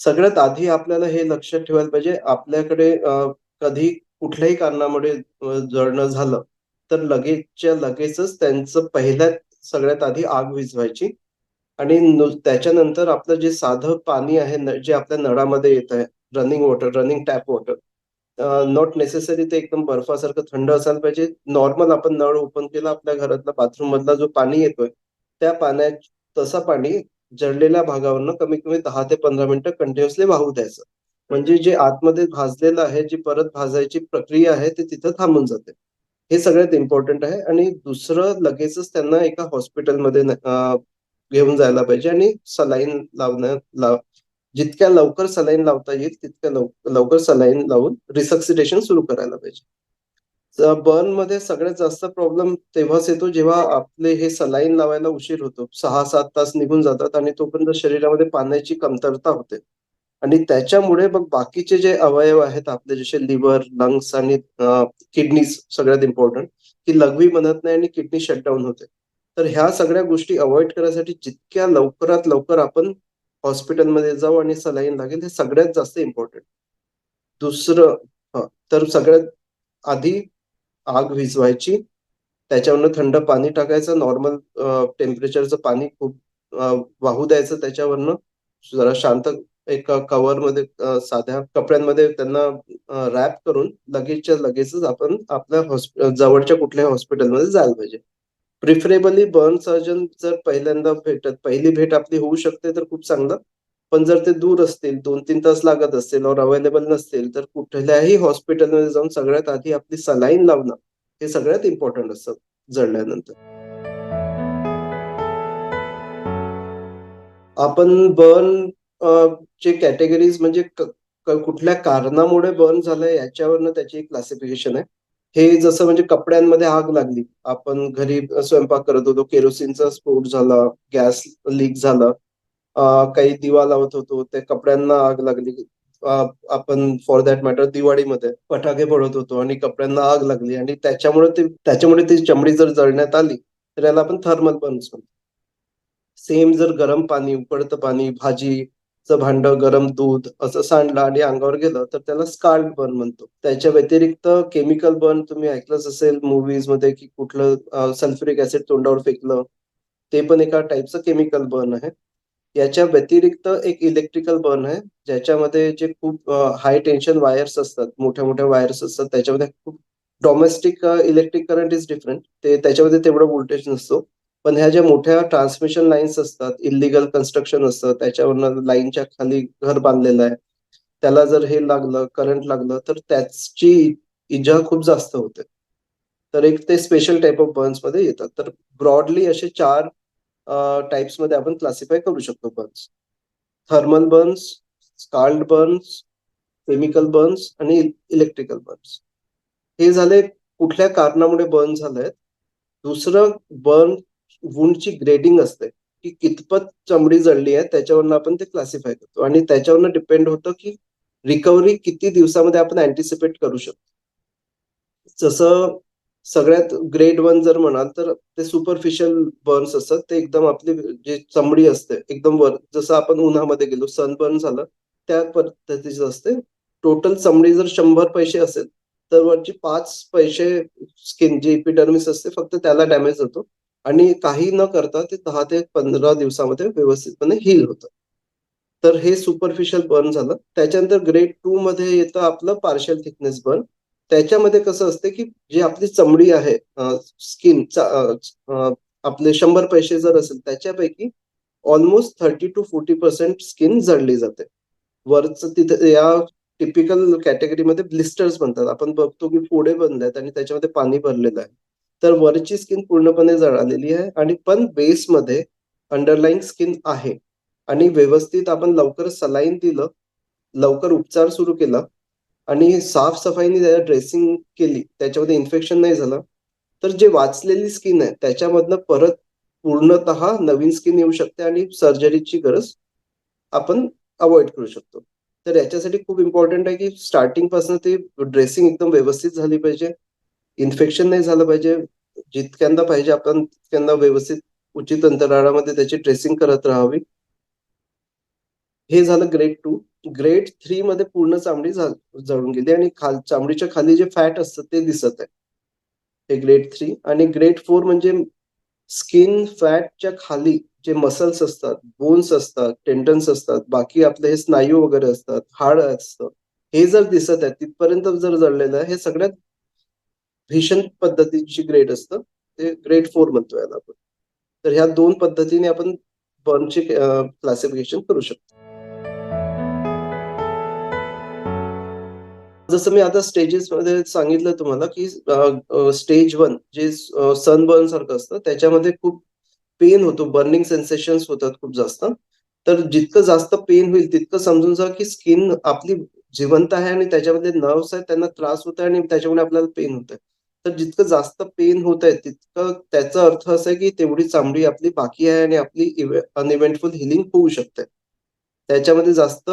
सगळ्यात आधी आपल्याला हे लक्षात ठेवायला पाहिजे आपल्याकडे कधी कुठल्याही कारणामुळे जळणं झालं, तर लगेचच्या लगेचच त्यांचं पहिल्यात सगळ्यात आधी आग विझवायची आणि त्याच्यानंतर आपलं जे साधं पाणी आहे जे आपल्या नळामध्ये येतंय, running water, running tap water not necessary ते एकदम बर्फासारखं थंड असायला पाहिजे. नॉर्मल आपण नळ ओपन केला आपल्या घरातला बाथरूममधला जो पाणी येतोय, त्या पाण्यात तसं पाणी जळलेल्या भागावरनं कमीत कमी दहा ते 15 मिनिटं कंटिन्युअसली वाहू द्यायचं. म्हणजे जे आतमध्ये भाजलेलं आहे, जी परत भाजायची प्रक्रिया आहे, ती तिथं थांबून जाते. हे सगळ्यात इम्पॉर्टंट आहे आणि दुसरं लगेचच त्यांना एका हॉस्पिटलमध्ये घेऊन जायला पाहिजे आणि सलाईन लावण्या लाव जितक्या लवकर सलाईन लावता येईल, तितक्या लव लवकर सलाईन लावून रिसक्सिटेशन सुरू करायला पाहिजे. बर्नमध्ये सगळ्यात जास्त प्रॉब्लेम तेव्हाच येतो, जेव्हा आपले हे सलाईन लावायला उशीर होतो. 6-7 तास निघून जातात आणि तोपर्यंत शरीरामध्ये पाण्याची कमतरता होते. आणि त्याच्यामुळे मग बाकीचे जे अवयव आहेत आपले जसे लिव्हर, लंग्स आणि किडनीज सगळ्यात इम्पॉर्टंट की लघवी बनत नाही आणि किडनी शटडाऊन होते. तर ह्या सगळ्या गोष्टी अवॉइड करण्यासाठी जितक्या लवकरात लवकर आपण हॉस्पिटलमध्ये जाऊ आणि सलाईन लागेल हे सगळ्यात जास्त इम्पॉर्टंट दुसरं तर सगळ्यात आधी आग विझवायची. त्याच्यावरनं थंड पाणी टाकायचं. नॉर्मल टेम्परेचरचं पाणी खूप वाहू द्यायचं त्याच्यावरनं. जरा शांत एका कव्हरमध्ये साध्या कपड्यांमध्ये त्यांना रॅप करून लगेचच्या लगेचच आपण आपल्या जवळच्या कुठल्याही हॉस्पिटलमध्ये जायला पाहिजे. प्रिफरेबली बर्न सर्जन जर पहिल्यांदा भेटत पहिली भेट आपली होऊ शकते तर खूप चांगलं. पण जर ते दूर असतील, 2-3 तास लागत असतील और अवेलेबल नसतील, तर कुठल्याही हॉस्पिटलमध्ये जाऊन सगळ्यात आधी आपली सलाईन लावणं, हे सगळ्यात इम्पॉर्टंट असतं जळल्यानंतर. आपण बर्न चे कॅटेगरीज म्हणजे कुठल्या कारणामुळे बर्न झालं याच्यावरनं त्याची एक क्लासिफिकेशन आहे. हे जसं म्हणजे कपड्यांमध्ये आग लागली. आपण घरी स्वयंपाक करत होतो, केरोसिनचा स्फोट झाला, गॅस लीक झालं. काही दिवा लावत होतो, ते कपड्यांना आग लागली. आपण फॉर दॅट मॅटर दिवाळीमध्ये फटाके फोडत होतो आणि कपड्यांना आग लागली आणि त्याच्यामुळे ते त्याच्यामुळे ती चमडी जर जळण्यात आली, तर याला आपण थर्मल बर्न्स म्हणतो. सेम जर गरम पाणी, उकळतं पाणी, भाजीचं भांड गरम दूध असं सांडलं आणि अंगावर गेलं, तर त्याला स्कार्ड बर्न म्हणतो. त्याच्या व्यतिरिक्त केमिकल बर्न तुम्ही ऐकलंच असेल मूव्हीजमध्ये, की कुठलं सल्फ्युरिक ऍसिड तोंडावर फेकलं. ते पण एका टाइपचं केमिकल बर्न आहे. याच्या व्यतिरिक्त एक इलेक्ट्रिकल बर्न आहे, ज्याच्यामध्ये जे खूप हाय टेन्शन वायर्स असतात, मोठ्या-मोठ्या वायर्स असतात, त्याच्यामध्ये खूप domestic electric current is different. ते त्याच्यामध्ये तेवढं व्होल्टेज नसतो. पण ह्या ज्या मोठ्या ट्रान्समिशन लाईन्स असतात, इल्लीगल कन्स्ट्रक्शन असतं, त्याच्यावरनं लाईनच्या खाली घर बांधलेलं आहे. त्याला जर हे लागलं, करंट लागलं, तर त्याची इजा खूप जास्त होते. तर एक ते स्पेशल टाइप ऑफ बर्न्समध्ये येतात. तर ब्रॉडली असे चार टाइप्समध्ये आपण क्लासिफाय करू शकतो burns. Thermal burns, scald burns, chemical burns आणि इलेक्ट्रिकल बर्न्स. हे झाले कुठल्या कारणामुळे बर्न झालंय. दुसरं बर्न वुंडची ग्रेडिंग असते, की कितपत चमडी जळली आहे त्याच्यावरनं आपण ते क्लासिफाय करतो आणि त्याच्यावरनं डिपेंड होतं, की रिकव्हरी किती दिवसामध्ये आपण अँटिसिपेट करू शकतो. जसं सगळ्यात ग्रेड वन जर म्हणाल, तर ते सुपरफिशियल बर्न्स असतात. ते एकदम आपली जे चमडी असते, एकदम वर जसं आपण उन्हामध्ये गेलो, सनबर्न झालं, त्या पद्धतीचं असते. टोटल चमडी जर शंभर पैसे असेल, तर वरची पाच पैसे स्किन जी इपिडर्मिस असते, फक्त त्याला डॅमेज होतो आणि काही न करता ते दहा ते 15 दिवसामध्ये व्यवस्थितपणे हील होतं. तर हे सुपरफिशियल बर्न झालं. त्याच्यानंतर ग्रेड टू मध्ये येतं आपलं पार्शियल थिकनेस बर्न. त्याच्यामध्ये कसं असतं, की जी आपली चमडी आहे स्किन आपले शंभर पैसे जर असेल, त्याच्यापैकी almost thirty to forty percent skin जळली जाते. वरचं तिथे या टिपिकल कॅटेगरीमध्ये ब्लिस्टर्स बनतात. आपण बघतो, की फोडे बनलेत आणि त्याच्यामध्ये पाणी भरलेलं आहे. तर वरची स्किन पूर्णपणे जळालेली आहे आणि पण बेसमध्ये अंडरलाईन स्किन आहे आणि व्यवस्थित आपण लवकर सलाईन दिलं, लवकर उपचार सुरू केला आणि साफसफाईने त्याला ड्रेसिंग केली, त्याच्यामध्ये इन्फेक्शन नाही झालं, तर जे वाचलेली स्किन आहे त्याच्यामधनं परत पूर्णतः नवीन स्किन येऊ शकते आणि सर्जरीची गरज आपण अवॉइड करू शकतो. तर याच्यासाठी खूप इम्पॉर्टंट आहे, की स्टार्टिंगपासून ती ड्रेसिंग एकदम व्यवस्थित झाली पाहिजे. इन्फेक्शन नाही झालं पाहिजे. जितक्यांदा पाहिजे आपण तितक्यांदा व्यवस्थित उचित अंतराळामध्ये त्याची ड्रेसिंग करत राहावी. हे झालं ग्रेड टू ग्रेड थ्री मध्ये पूर्ण चामडी जळून गेली आणि खाल चामडीच्या खाली जे फॅट असतं ते दिसत आहे. हे ग्रेड थ्री आणि ग्रेड फोर म्हणजे स्किन फॅटच्या खाली जे मसल्स असतात बोन्स असतात टेंडन्स असतात बाकी आपले हे स्नायू वगैरे असतात हाड असतं हे जर दिसत आहे तिथपर्यंत जर जळलेलं आहे हे सगळ्यात भीषण पद्धतीची ग्रेड असतं. ते ग्रेड फोर म्हणतो याला आपण. तर ह्या दोन पद्धतीने आपण बर्नचे क्लासिफिकेशन करू शकतो. जसं मी आता स्टेजेस मध्ये सांगितलं तुम्हाला की स्टेज वन जे सनबर्न सारखं असतं त्याच्यामध्ये खूप पेन होतो बर्निंग सेन्सेशन होतात खूप जास्त. तर जितकं जास्त पेन होईल तितकं समजून जा की स्किन आपली जिवंत आहे आणि त्याच्यामध्ये नर्व्स आहेत त्यांना त्रास होत आहे आणि त्याच्यामुळे आपल्याला पेन होत आहे. तर जितकं जास्त पेन होत आहे तितकं त्याचा अर्थ असा आहे की तेवढी चामडी आपली बाकी आहे आणि आपली अनइव्हेंटफुल हिलिंग होऊ शकते. त्याच्यामध्ये जास्त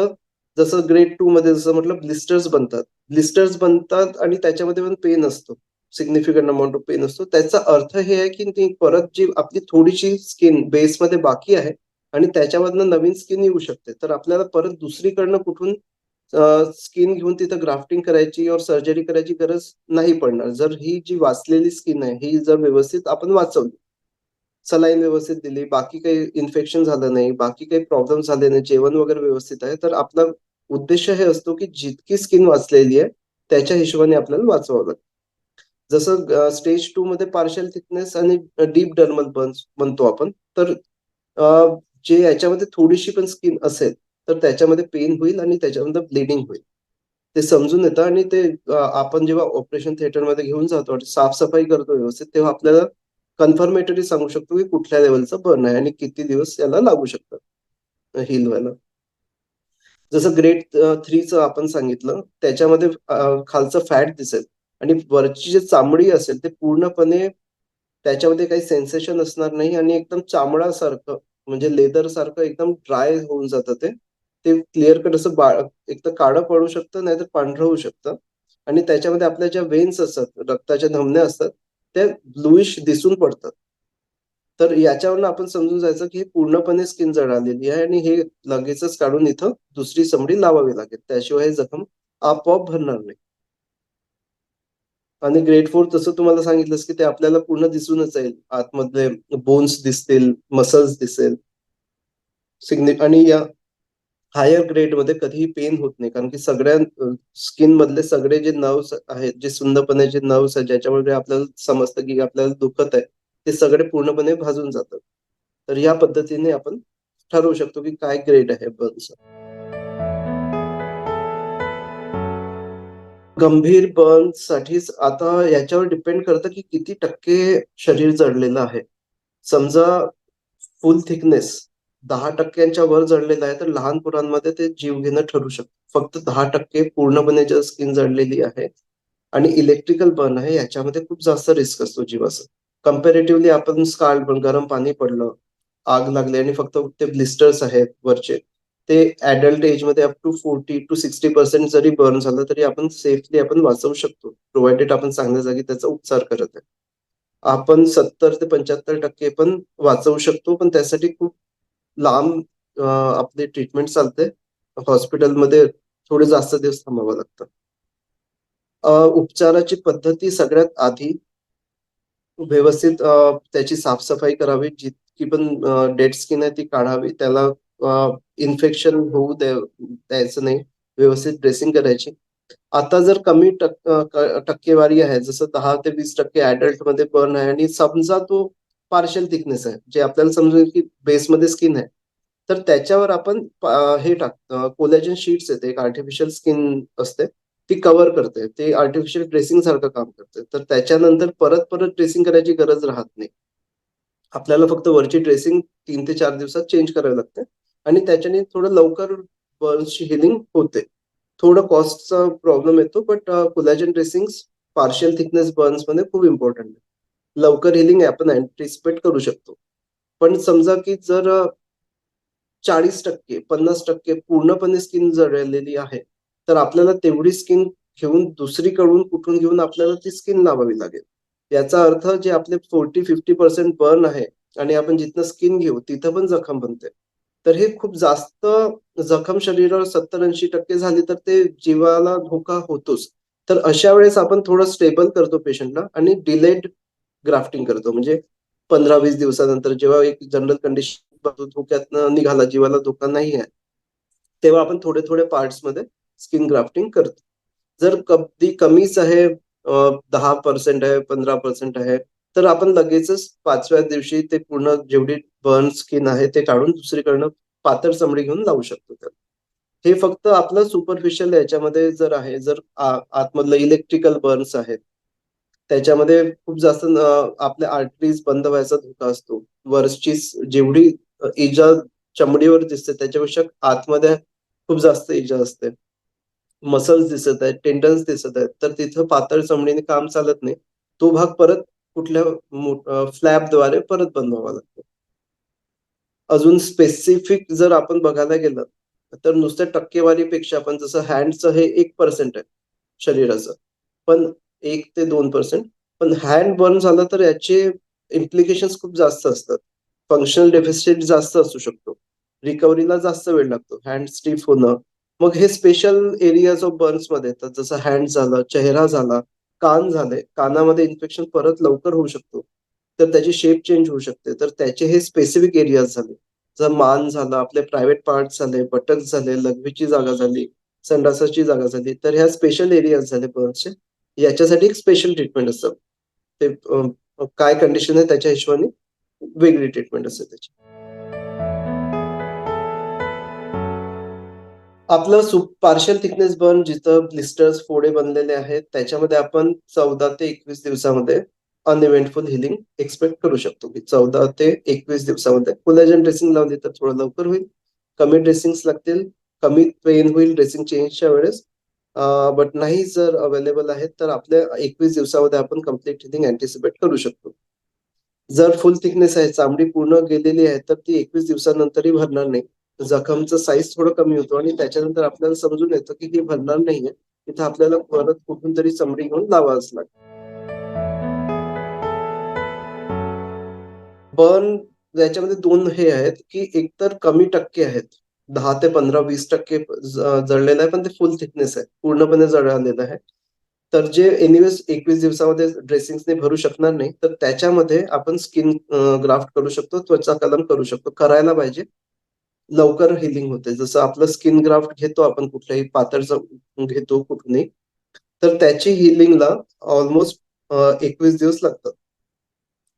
जसं ग्रेड टू मध्ये जसं म्हटलं ब्लिस्टर्स बनतात. ब्लिस्टर्स बनतात आणि त्याच्यामध्ये पण पेन असतो. सिग्निफिकंट अमाऊंट ऑफ पेन असतो. त्याचा अर्थ हे आहे की ती परत जी आपली थोडीशी स्किन बेसमध्ये बाकी आहे आणि त्याच्यामधनं नवीन स्किन येऊ शकते. तर आपल्याला परत दुसरीकडनं कुठून स्किन घेऊन तिथं ग्राफ्टिंग करायची और सर्जरी करायची गरज नाही पडणार. जर ही जी वाचलेली स्किन आहे ही जर व्यवस्थित आपण वाचवली सलाईन व्यवस्थित दिली बाकी काही इन्फेक्शन झालं नाही बाकी काही प्रॉब्लेम झाले नाही जेवण वगैरे व्यवस्थित आहे तर आपला उद्देश हे असतो की जितकी स्किन वाचलेली आहे त्याच्या हिशोबाने आपल्याला वाचवावं लागतं. जसं स्टेज टू मध्ये पार्शल थिकनेस आणि डीप डर्मल बर्न्स म्हणतो आपण तर जे याच्यामध्ये थोडीशी पण स्किन असेल तर त्याच्यामध्ये पेन होईल आणि त्याच्यामध्ये ब्लिडिंग होईल. ते समजून येतं आणि ते आपण जेव्हा ऑपरेशन थिएटरमध्ये घेऊन जातो साफसफाई करतो व्यवस्थित तेव्हा आपल्याला कन्फर्मेटरी सांगू शकतो की कुठल्या लेवलचं बर्न आहे आणि किती दिवस याला लागू शकतात हिल व्हायला. जसं ग्रेड थ्रीचं आपण सांगितलं त्याच्यामध्ये खालचं फॅट दिसेल आणि वरची जी चामडी असेल ते पूर्णपणे त्याच्यामध्ये काही सेन्सेशन असणार नाही आणि एकदम चामडासारखं म्हणजे लेदर सारखं एकदम ड्राय होऊन जातं ते. ते क्लिअर कट असं बा एक तर काळं पडू शकतं नाहीतर पांढरं होऊ शकतं. आणि त्याच्यामध्ये आपल्या ज्या वेन्स असतात रक्ताच्या धमन्या असतात त्या ब्लुईश दिसून पडतात. तर याच्यावरनं आपण समजून जायचं की पूर्णपणे स्किन जळालेली आहे आणि हे लगेचच काढून इथं दुसरी समडी लावावी लागेल. त्याशिवाय हे जखम आपोआप भरणार नाही. आणि ग्रेट फोर तसं तुम्हाला सांगितलंस की ते आपल्याला पूर्ण दिसूनच येईल. आतमधले बोन्स दिसतील मसल्स दिसेल. सिग्नि आणि या हायर ग्रेडमध्ये कधीही पेन होत नाही. कारण की सगळ्या स्किन मधले सगळे जे नर्व्स आहेत जे सुंदरपणे जे नर्व्स आहेत ज्याच्यामुळे आपल्याला समजतं की आपल्याला दुखत आहे ते सगळे पूर्णपणे भाजून जातात. तर या पद्धतीने आपण ठरवू शकतो की काय ग्रेड आहे बर्नच गंभीर बर्न साठीच आता याच्यावर डिपेंड करतं की किती टक्के शरीर जडलेलं आहे. समजा फुल थिकनेस दहा टक्क्यांच्या वर जडलेलं आहे तर लहान पोरांमध्ये ते जीव घेणं ठरू शकतं. फक्त दहा टक्के पूर्णपणे जर स्किन जडलेली आहे आणि इलेक्ट्रिकल बर्न आहे याच्यामध्ये खूप जास्त रिस्क असतो जीवाचं. कम्पेरेटिव्हली आपण स्कार्ड पण गरम पाणी पडलं आग लागली आणि फक्त ते ब्लिस्टर्स आहेत वरचे ते ऍडल्ट एजमध्ये up to forty to sixty percent जरी बर्न झालं तरी आपण सेफली आपण वाचवू शकतो. प्रोव्हाइडेड आपण चांगल्या जागी त्याचा उपचार करत आहे. आपण सत्तर ते पंच्याहत्तर टक्के पण वाचवू शकतो पण त्यासाठी खूप लांब आपली ट्रीटमेंट चालते. हॉस्पिटलमध्ये थोडे जास्त दिवस थांबावं लागतं. उपचाराची पद्धती सगळ्यात आधी व्यवस्थित त्याची साफसफाई करावी. जितकी पण डेड स्किन आहे ती काढावी. त्याला इन्फेक्शन होऊ द्यायचं नाही. व्यवस्थित ड्रेसिंग करायची. आता जर कमी टक्केवारी आहे जसं दहा ते वीस टक्के ऍडल्टमध्ये बर्न आहे. आणि समजा तो पार्शल थिकनेस आहे. जे आपल्याला समजून की बेसमध्ये स्किन आहे. तर त्याच्यावर आपण हे टाकतो कोलॅजन शीट्स येते एक आर्टिफिशियल स्किन असते. ती कव्हर करते. ते आर्टिफिशियल ड्रेसिंग सारखं काम करते. तर त्याच्यानंतर परत परत ड्रेसिंग करायची गरज राहत नाही. आपल्याला फक्त वरची ड्रेसिंग तीन ते चार दिवसात चेंज करावी लागते. आणि त्याच्याने थोडं लवकर बर्न्सची हिलिंग होते. थोडं कॉस्टचा प्रॉब्लेम येतो but collagen dressing partial thickness बर्न्समध्ये खूप इम्पॉर्टंट आहे. लवकर हिलिंग आपण अँटिसिपेट करू शकतो. पण समजा की जर चाळीस टक्के पन्नास टक्के पूर्णपणे स्किन जळलेली आहे तर आपल्याला तेवढी स्किन घेऊन दुसरीकडून कुठून घेऊन आपल्याला ती स्किन लावावी लागेल. याचा अर्थ जे आपले फोर्टी फिफ्टी पर्सेंट बर्न आहे आणि आपण जिथनं स्किन घेऊ तिथं पण जखम बनते. तर हे खूप जास्त जखम शरीरावर सत्तर ऐंशी टक्के झाली तर ते जीवाला धोका होतोच. तर अशा वेळेस आपण थोडं स्टेबल करतो पेशंटला आणि डिलेड ग्राफ्टिंग करतो. म्हणजे पंधरा वीस दिवसानंतर जेव्हा एक जनरल कंडिशन धोक्यात निघाला जीवाला धोका नाही आहे तेव्हा आपण थोडे थोडे पार्ट्समध्ये स्किन ग्राफ्टिंग करतो. जर कधी कमीच आहे दहा पर्सेंट आहे पंधरा पर्सेंट आहे तर आपण लगेचच पाचव्या दिवशी ते पूर्ण जेवढी बर्न स्किन आहे ते काढून दुसरीकडनं पातळ चमडी घेऊन लावू शकतो त्याला. हे फक्त आपलं सुपरफिशियल याच्यामध्ये जर आहे जर आतमधलं इलेक्ट्रिकल बर्न्स आहेत त्याच्यामध्ये खूप जास्त आपल्या आर्टरीज बंद व्हायचा धोका असतो. वरची जेवढी इजा चमडीवर दिसते त्याच्यापेक्षा आतमध्ये खूप जास्त इजा असते. मसल्स दिसत आहेत टेंडन्स दिसत आहेत. तर तिथं पातळ चमडीने काम चालत नाही. तो भाग परत कुठल्या फ्लॅपद्वारे परत बंद व्हावा लागतो. अजून स्पेसिफिक जर आपण बघायला गेलं तर नुसत्या टक्केवारीपेक्षा आपण जसं हँडचं हे एक पर्सेंट आहे शरीराचं. पण एक ते दोन पर्सेंट पण हँड बर्न झालं तर याचे इम्प्लिकेशन खूप जास्त असतात. फंक्शनल डेफिसिट जास्त असू शकतो. रिकव्हरीला जास्त वेळ लागतो. हँड स्टिफ होणं. मग हे स्पेशल एरियाज ऑफ बर्न्समध्ये येतात. जसं हँड झालं चेहरा झाला कान झाले कानामध्ये इन्फेक्शन परत लवकर होऊ शकतो. तर त्याची शेप चेंज होऊ शकते. तर त्याचे हे स्पेसिफिक एरियाज झाले. जर मान झालं आपले प्रायव्हेट पार्ट झाले बटक झाले लघवीची जागा झाली संडासाची जागा झाली. तर ह्या स्पेशल एरियाज झाले बर्न्सचे याच्यासाठी एक स्पेशल ट्रीटमेंट असतं. ते काय कंडिशन आहे त्याच्या हिशोबाने वेगळी ट्रीटमेंट असते त्याची. आपलं सु पार्शियल थिकनेस बर्न जिथं ब्लिस्टर्स फोडे बनलेले आहेत त्याच्यामध्ये आपण चौदा ते एकवीस दिवसामध्ये अनइव्हेंटफुल हिलिंग एक्सपेक्ट करू शकतो की चौदा ते एकवीस दिवसामध्ये. कोलॅजन ड्रेसिंग लावली तर थोडं लवकर होईल. कमी ड्रेसिंग्स लागतील. कमी पेन होईल. ड्रेसिंग चेंजच्या वेळेस बट नाही जर अवेलेबल आहेत तर आपल्या एकवीस दिवसामध्ये आपण कंप्लीट थिनिंग अँटिसिपेट करू शकतो. जर फुल थिकनेस आहे चामडी पूर्ण गेलेली आहे तर ती एकवीस दिवसानंतरही भरणार नाही. जखमचं साईज थोडं कमी होतो आणि त्याच्यानंतर आपल्याला समजून येतं की हे भरणार नाहीये. तिथं आपल्याला परत कुठून तरी चमडी घेऊन लावाच लागते. बर्न याच्यामध्ये दोन हे आहेत की एकतर कमी टक्के आहेत. दहा ते पंधरा वीस टक्के जळलेलं आहे पण ते फुल थिकनेस आहे. पूर्णपणे जळालेलं आहे. तर जे एनिवेज एकवीस दिवसामध्ये ड्रेसिंगने भरू शकणार नाही तर त्याच्यामध्ये आपण स्किन ग्राफ्ट करू शकतो त्वचा कलम करू शकतो. करायला पाहिजे. लवकर हिलिंग होते. जसं आपलं स्किन ग्राफ्ट घेतो आपण कुठल्याही पातळचं घेतो कुठूनही तर त्याची हिलिंगला ऑलमोस्ट एकवीस दिवस लागतात.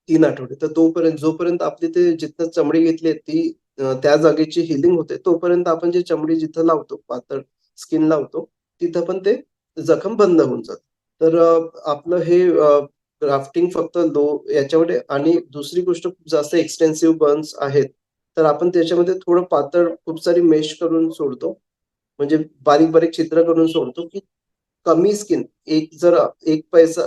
तीन आठवडे. तर तोपर्यंत जोपर्यंत आपली ते जिथं चमडी घेतली ती त्या जागेची हिलिंग होते. तोपर्यंत आपण जे चमडी जिथं लावतो पातळ स्किन लावतो तिथं पण ते जखम बंद होऊन जात. तर आपलं हे ग्राफ्टिंग फक्त लो याच्यामध्ये आणि दुसरी गोष्ट खूप जास्त एक्सटेन्सिव्ह बर्न्स आहेत. तर आपण त्याच्यामध्ये थोडं पातळ खूप सारी मेश करून सोडतो. म्हणजे बारीक बारीक चित्र करून सोडतो की कमी स्किन एक जर एक पैसा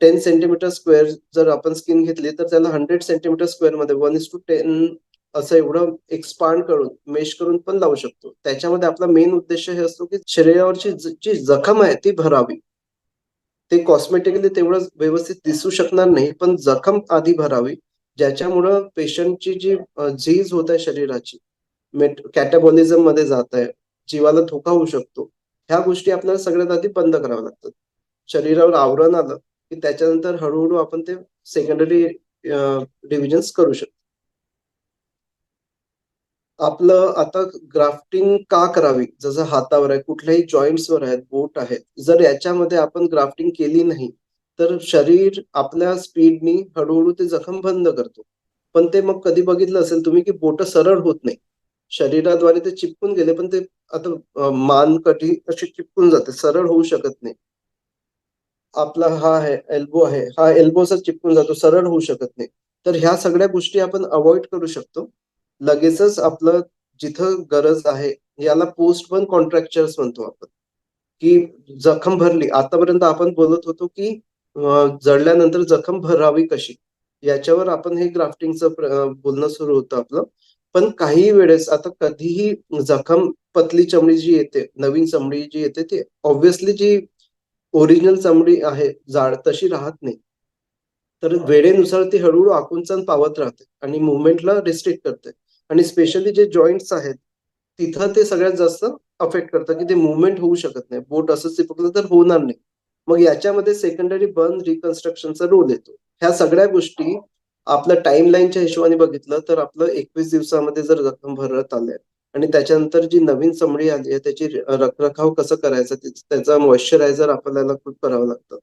टेन सेंटीमीटर स्क्वेअर जर आपण स्किन घेतली तर त्याला हंड्रेड सेंटीमीटर स्क्वेअरमध्ये वन इज टू टेन असं एवढं एक्सपांड करून मेश करून पण लावू शकतो. त्याच्यामध्ये आपला मेन उद्देश हे असतो की शरीरावरची जी जखम आहे ती भरावी. ते कॉस्मेटिकली तेवढं व्यवस्थित दिसू शकणार नाही पण जखम आधी भरावी. ज्याच्यामुळं पेशंटची जी झीज होत आहे शरीराची कॅटाबॉलिझममध्ये जात आहे जीवाला धोका होऊ शकतो. ह्या गोष्टी आपल्याला सगळ्यात आधी बंद कराव्या लागतात. शरीरावर आवरण आलं की त्याच्यानंतर हळूहळू आपण ते सेकंडरी डिव्हिजन करू शकतो. आपलं आता ग्राफ्टिंग का करावी? जसं हातावर आहे कुठल्याही जॉईंट्सवर आहेत बोट आहेत जर याच्यामध्ये आपण ग्राफ्टिंग केली नाही तर शरीर आपल्या स्पीडनी हळूहळू ते जखम बंद करतो. पण ते मग कधी बघितलं असेल तुम्ही की बोट सरळ होत नाही. शरीराद्वारे ते चिपकून गेले पण ते आता मान कठी अशी चिपकून जाते सरळ होऊ शकत नाही. आपला हा आहे एल्बो आहे हा एल्बोचा चिपकून जातो सरळ होऊ शकत नाही. तर ह्या सगळ्या गोष्टी आपण अवॉइड करू शकतो. लगेचच आपलं जिथं गरज आहे याला पोस्ट पण कॉन्ट्रॅक्चर्स म्हणतो आपण. की जखम भरली आतापर्यंत आपण बोलत होतो की जळल्यानंतर जखम भरावी कशी? याच्यावर आपण हे ग्राफ्टिंगचं बोलणं सुरू होतं आपलं. पण काही वेळेस आता कधीही जखम पतली चमडी जी येते नवीन चमडी जी येते ती ऑब्विसली जी ओरिजिनल चमडी आहे जाड तशी राहत नाही. तर वेळेनुसार ती हळूहळू आकुंचन पावत राहते आणि मुवमेंटला रिस्ट्रिक्ट करते. आणि स्पेशली जे जॉईंट्स आहेत तिथं ते सगळ्यात जास्त अफेक्ट करतं की ते मुवमेंट होऊ शकत नाही. बोट असं चिपकलं तर होणार नाही. मग याच्यामध्ये सेकंडरी बर्न रिकन्स्ट्रक्शनचा रोल येतो. ह्या सगळ्या गोष्टी आपलं टाइम लाईनच्या हिशोबाने बघितलं तर आपलं एकवीस दिवसामध्ये जर जखम भरत आल्या आणि त्याच्यानंतर जी नवीन चमडी आली आहे त्याची रखरखाव कसं करायचं त्याचा मॉइश्चरायझर आपल्याला खूप करावं लागतं.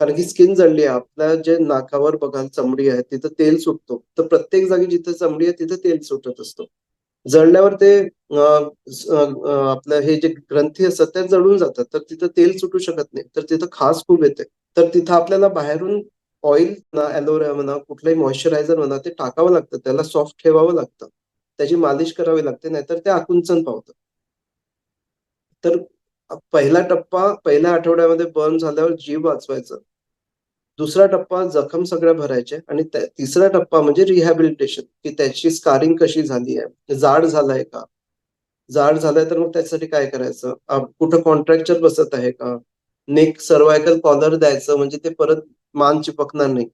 कारण की स्किन जळली आहे आपल्या जे नाकावर बघाल चमडी आहे तिथं तेल सुटतो. तर प्रत्येक जागी जिथे चमडी आहे तिथे तेल सुटत असतो. जळल्यावर ते आपलं हे जे ग्रंथी असतात त्या जळून जातात. तर तिथं तेल सुटू शकत नाही. तर तिथं खास खूप येते. तर तिथं आपल्याला बाहेरून ऑइल ना ॲलोवेरा म्हणा कुठलंही मॉइश्चरायझर म्हणा ते टाकावं लागतं. त्याला सॉफ्ट ठेवावं लागतं. त्याची मालिश करावी लागते नाहीतर ते आकुंचन पावतं. तर पहिला टप्पा पहिल्या आठवड्यामध्ये बर्न झाल्यावर जीव वाचवायचं. दुसरा टप्पा जखम सगळ्या भरायचे आणि तिसरा टप्पा म्हणजे रिहॅबिलिटेशन की त्याची स्कारिंग कशी झाली आहे? जाड झालाय का? जाड झालाय तर मग त्याच्यासाठी काय करायचं? कुठं कॉन्ट्रॅक्चर बसत आहे का? नेक सर्वायकल कॉलर द्यायचं म्हणजे ते परत मान चिपकणार नाही.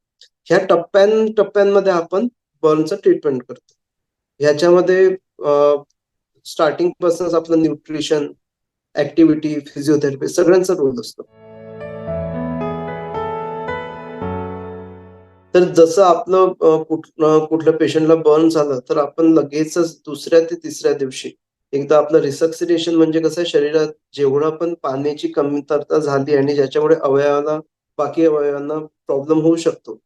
ह्या टप्प्यां टप्प्यांमध्ये आपण बर्नचं ट्रीटमेंट करतो. ह्याच्यामध्ये स्टार्टिंग पासूनच आपलं न्यूट्रिशन ऍक्टिव्हिटी फिजिओथेरपी सगळ्यांचा रोल असतो. तर जसं आपलं कुठलं पेशंटला बर्न झालं तर आपण लगेचच दुसऱ्या ते तिसऱ्या दिवशी एकदा आपलं रिसक्सिडेशन म्हणजे कसं शरीरात जेवढं पण पाण्याची कमतरता झाली आणि ज्याच्यामुळे अवयवाला बाकी अवयवांना प्रॉब्लेम होऊ शकतो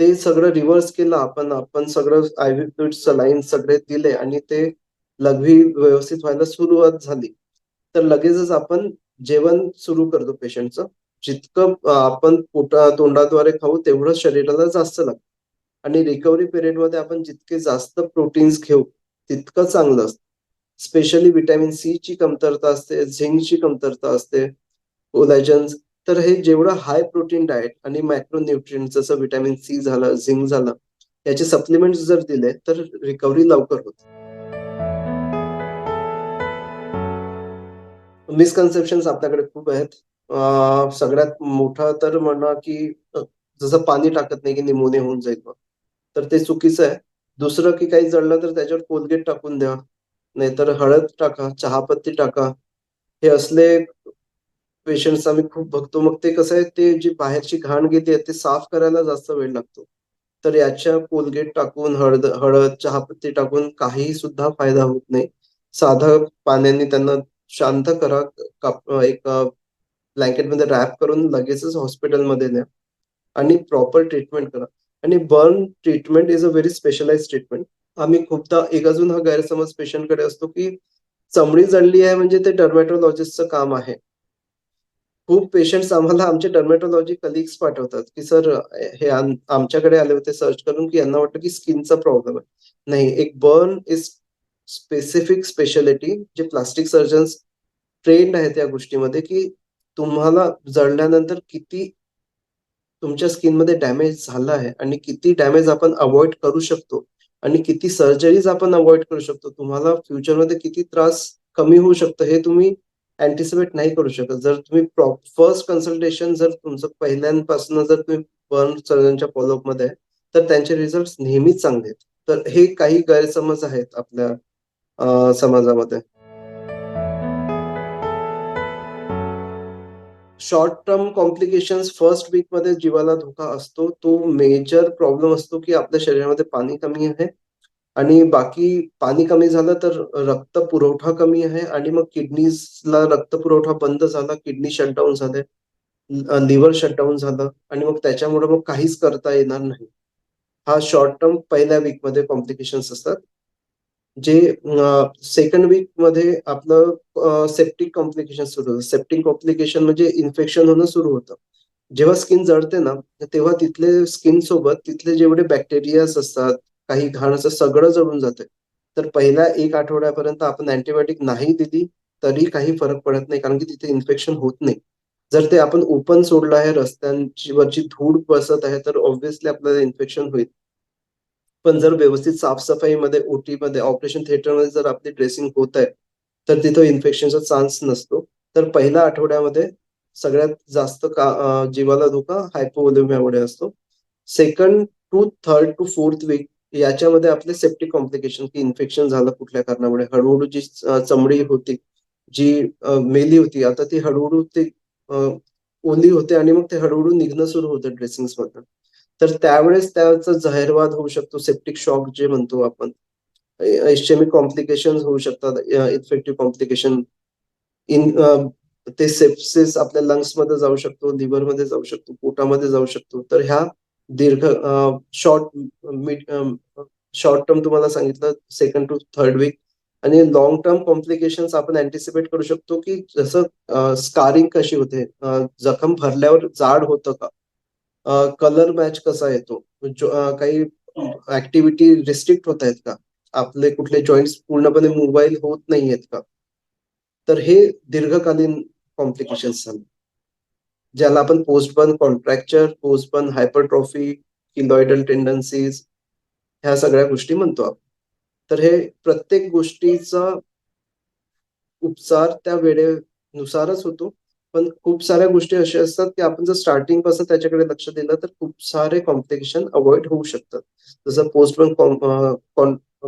ते सगळं रिव्हर्स केलं आपण आपण सगळं आयव्ही लाईन सगळे दिले आणि ते लघवी व्यवस्थित व्हायला सुरुवात झाली. तर लगेचच आपण जेवण सुरू करतो पेशंटचं जितकं आपण पोटा तोंडाद्वारे खाऊ तेवढं शरीराला जास्त लागतं. आणि रिकव्हरी पिरियडमध्ये आपण जितके जास्त प्रोटीन्स घेऊ तितकं चांगलं असतं. स्पेशली विटॅमिन सी ची कमतरता असते झिंकची कमतरता असते कोलॅजन्स तर हे जेवढं हाय प्रोटीन डाएट आणि मायक्रो जसं विटॅमिन सी झालं झिंक झालं याचे सप्लिमेंट जर दिले तर रिकव्हरी लवकर होते. मिसकन्सेप्शन आपल्याकडे खूप आहेत. सगळ्यात मोठा तर म्हणा की जसं पाणी टाकत नाही की निमोने होऊन जाईल तर ते चुकीचं आहे. दुसरं की काही जळलं तर त्याच्यावर कोलगेट टाकून द्या नाहीतर हळद टाका चहापत्ती टाका. हे असले पेशंट्स आम्ही खूप बघतो. मग ते कसं आहे ते जी बाहेरची घाण घेते ते साफ करायला जास्त वेळ लागतो. तर याच्या कोलगेट टाकून हळद हळद चहापत्ती टाकून काही सुद्धा फायदा होत नाही. साधा पाण्याने त्यांना शांत करा एक ब्लँकेटमध्ये रॅप करून लगेचच हॉस्पिटलमध्ये न्या. आणि प्रॉपर ट्रीटमेंट करा. आणि burn treatment is a very specialise treatment. आम्ही खूपदा एक अजून हा गैरसमज पेशंटकडे असतो की चमडी जडली आहे म्हणजे ते डर्मॅटोलॉजिस्टचं काम आहे. खूप पेशंट्स आम्हाला आमचे डर्मेटोलॉजी कलिग्स पाठवतात की सर हे आमच्याकडे आले होते सर्च करून की यांना वाटतं की स्किनचा प्रॉब्लेम आहे. नाही एक बर्न इज स्पेसिफिक स्पेशालिटी जे प्लास्टिक सर्जन्स ट्रेंड आहेत या गोष्टीमध्ये की तुम्हाला जळल्यानंतर किती तुमच्या स्किनमध्ये डॅमेज झाला आहे आणि किती डॅमेज आपण अवॉइड करू शकतो आणि किती सर्जरीज आपण अवॉइड करू शकतो तुम्हाला फ्युचरमध्ये किती त्रास कमी होऊ शकतो हे तुम्ही अँटिसिपेट नाही करू शकत. जर तुम्ही फर्स्ट कन्सल्टेशन जर तुमचं पहिल्यांपासून जर तुम्ही बर्न सर्जनच्या फॉलोअपमध्ये तर त्यांचे रिझल्ट नेहमीच चांगले आहेत. तर हे काही गैरसमज आहेत आपल्या समाजामध्ये. शॉर्ट टर्म कॉम्प्लिकेशन फर्स्ट वीकमध्ये जीवाला धोका असतो तो मेजर प्रॉब्लेम असतो की आपल्या शरीरामध्ये पाणी कमी आहे आणि बाकी पाणी कमी झालं तर रक्त पुरवठा कमी आहे आणि मग किडनीजला रक्त पुरवठा बंद झाला किडनी शटडाऊन झाले लिव्हर शटडाऊन झालं आणि मग त्याच्यामुळे मग काहीच करता येणार नाही. हा शॉर्ट टर्म पहिल्या वीकमध्ये कॉम्प्लिकेशन्स असतात. जे सेकंड वीकमध्ये आपलं सेप्टिक कॉम्प्लिकेशन सुरू होतं सेप्टिक कॉम्प्लिकेशन म्हणजे इन्फेक्शन होणं सुरू होतं. जेव्हा स्किन जळते ना तेव्हा तिथले स्किन सोबत तिथले जेवढे बॅक्टेरियाज असतात काही घाण असं सगळं जळून जाते तर पहिल्या एक आठवड्यापर्यंत आपण अँटीबायोटिक नाही दिली तरी काही फरक पडत नाही कारण की तिथे इन्फेक्शन होत नाही. जर ते आपण ओपन सोडलं आहे रस्त्यांची वरची धूळ बसत आहे तर ऑब्व्हियसली आपल्याला इन्फेक्शन होईल. पण जर व्यवस्थित साफसफाईमध्ये ओटी मध्ये ऑपरेशन थिएटरमध्ये जर आपली ड्रेसिंग होत आहे तर तिथं इन्फेक्शनचा चान्स नसतो. तर पहिल्या आठवड्यामध्ये सगळ्यात जास्त का जीवाला धोका हायपोवोलेमियामुळे असतो. Second to third to fourth week याच्यामध्ये आपले सेफ्टी कॉम्प्लिकेशन की इन्फेक्शन झालं कुठल्या कारणामुळे. हळूहळू जी चमडी होती जी मेली होती आता ती हळूहळू ते ओली होते आणि मग ते हळूहळू निघणं सुरू होतं ड्रेसिंग्स मधनं. तर त्यावेळेस त्याचा जाहीरवाद होऊ शकतो सेप्टिक शॉक जे म्हणतो आपण. इस्चेमिक कॉम्प्लिकेशन होऊ शकतात इन्फेक्टिव्ह कॉम्प्लिकेशन इन ते सेप्सिस आपल्या लंग्समध्ये जाऊ शकतो लिव्हरमध्ये जाऊ शकतो पोटामध्ये जाऊ शकतो. तर ह्या दीर्घ शॉर्ट मिड शॉर्ट टर्म तुम्हाला सांगितलं सेकंड टू थर्ड वीक आणि लॉंग टर्म कॉम्प्लिकेशन आपण अँटिसिपेट करू शकतो की जसं स्कारिंग कशी होते जखम भरल्यावर जाड होतं का? कलर मॅच कसा येतो? काही ऍक्टिव्हिटी रिस्ट्रिक्ट होत आहेत का? आपले कुठले जॉईंट्स पूर्णपणे मोबाईल होत नाही आहेत का? तर हे दीर्घकालीन कॉम्प्लिकेशन्स झाले. ज्याला आपण पोस्टबर्न कॉन्ट्रॅक्चर पोस्टबर्न हायपरट्रॉफी किलॉइडल टेंडन्सीज ह्या सगळ्या गोष्टी म्हणतो आपण. तर हे प्रत्येक गोष्टीचा उपचार त्या वेळेनुसारच होतो. पण खूप साऱ्या गोष्टी अशा असतात की आपण जर स्टार्टिंगपासून त्याच्याकडे लक्ष दिलं तर खूप सारे कॉम्प्लिकेशन अवॉइड होऊ शकतात. जसं पोस्टपन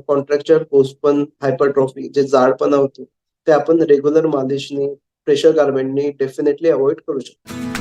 कॉन्ट्रॅक्चर पोस्टपन हायपरट्रॉफी जे जाडपणा होतो ते आपण रेग्युलर मालिशने प्रेशर गार्मेंटनी डेफिनेटली अवॉइड करू शकतो.